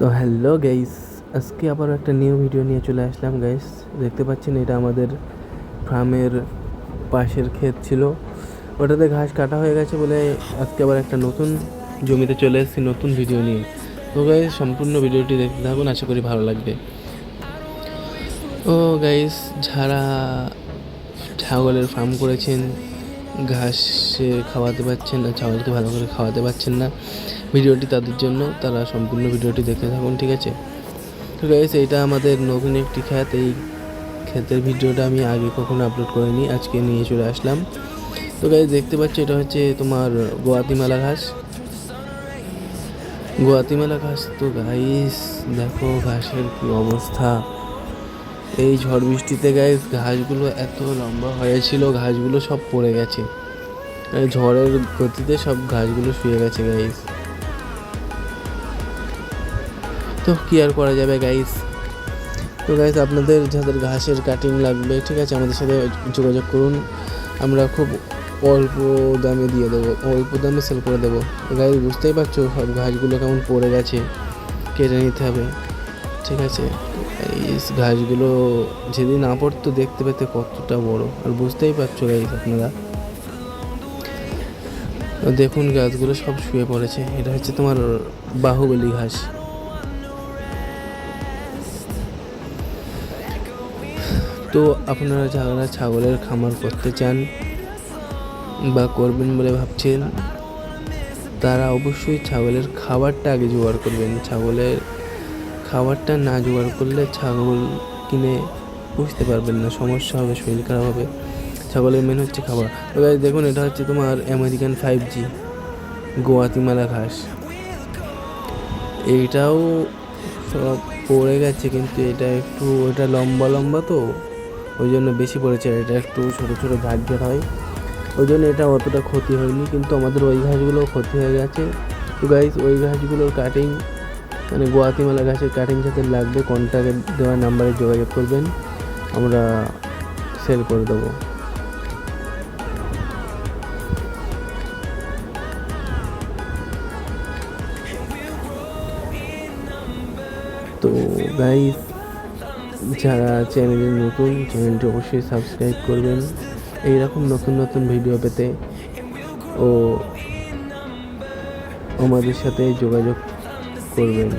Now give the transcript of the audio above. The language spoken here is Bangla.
তো হ্যালো গাইস আজকে আবার একটা নিউ ভিডিও নিয়ে চলে আসলাম গাইস দেখতে পাচ্ছেন, এটা আমাদের ফার্মের পাশের ক্ষেত ছিল। ওটাতে ঘাস কাটা হয়ে গেছে বলে আজকে আবার একটা নতুন জমিতে চলে এসেছি, নতুন ভিডিও নিয়ে। তো গাইস সম্পূর্ণ ভিডিওটি দেখতে থাকুন, আশা করি ভালো লাগবে। ও গাইস যারা ছাগলের ফার্ম করেছেন, ঘাসে খাওয়াতে পারছেন না, ছাগলকে ভালো করে খাওয়াতে পারছেন না ভিডিওটি তাদের জন্য, তারা সম্পূর্ণ ভিডিওটি দেখতে থাকুন, ঠিক আছে? তো গাইস এইটা আমাদের নতুন একটি খ্যাত, এই ক্ষেতের ভিডিওটা আমি আগে কখনো আপলোড করিনি, আজকে নিয়ে চলে আসলাম। তো গাইস দেখতে পাচ্ছ, এটা হচ্ছে তোমার গোয়াতিমালা ঘাস। গোয়াতিমালা ঘাস তো গাইস দেখো ঘাসের কি অবস্থা। এই ঝড় বৃষ্টিতে গাইস ঘাসগুলো এত লম্বা হয়েছিল, ঘাসগুলো সব পড়ে গেছে। ঝড়ের গতিতে সব ঘাসগুলো শুয়ে গেছে গাইস তো কি আর করা যাবে গাইস তো গাইস আপনাদের যাদের ঘাসের কাটিং লাগবে, ঠিক আছে, আমাদের সাথে যোগাযোগ করুন। আমরা খুব অল্প দামে দিয়ে দেবো, অল্প দামে সেল করে দেবো। গাইস বুঝতেই পারছ, সব ঘাসগুলো কেমন পড়ে গেছে, কেটে নিতে হবে, ঠিক আছে? এই ঘাসগুলো যেদিন না পড়তো দেখতে পেতে কতটা বড়। আর বুঝতেই পারছ গাইস আপনারা। দেখুন, গাছগুলো সব শুয়ে পড়েছে। এটা হচ্ছে তোমার বাহুবলী ঘাস। তো আপনারা যারা ছাগলের খামার করতে চান বা করবেন বলে ভাবছেন, তারা অবশ্যই ছাগলের খাবারটা আগে জোগাড় করবেন। ছাগলের খাবারটা না জোগাড় করলে ছাগল কিনে বুঝতে পারবেন না, সমস্যা হবে, শরীর খারাপ হবে। ছাগলের মেন হচ্ছে খাবার। তো guys, দেখুন, এটা হচ্ছে তোমার আমেরিকান ফাইভ জি গোয়াতিমালা ঘাস। এইটাও পড়ে গেছে, কিন্তু এটা একটু ওটা লম্বা লম্বা তো। ওই জন্য বেশি পড়েছে। এটা একটু ছোটো ছোটো ঘাট ঘাট হয়। ওই জন্য এটা অতটা ক্ষতি হয়নি, কিন্তু আমাদের ওই ঘাসগুলো ক্ষতি হয়ে গেছে। তো গাইস ওই ঘাসগুলোর কাটিং মানে গোয়াতিমালা গাছের কাটিং যাতে লাগবে কন্ট্যাক্টে দেওয়া নাম্বারে যোগাযোগ করবেন। আমরা সেল করে দেবো। তো গাইস যারা চ্যানেলে নতুন, চ্যানেলটি অবশ্যই সাবস্ক্রাইব করবেন। এইরকম নতুন নতুন ভিডিও পেতে ও আমাদের সাথে যোগাযোগ করবেন।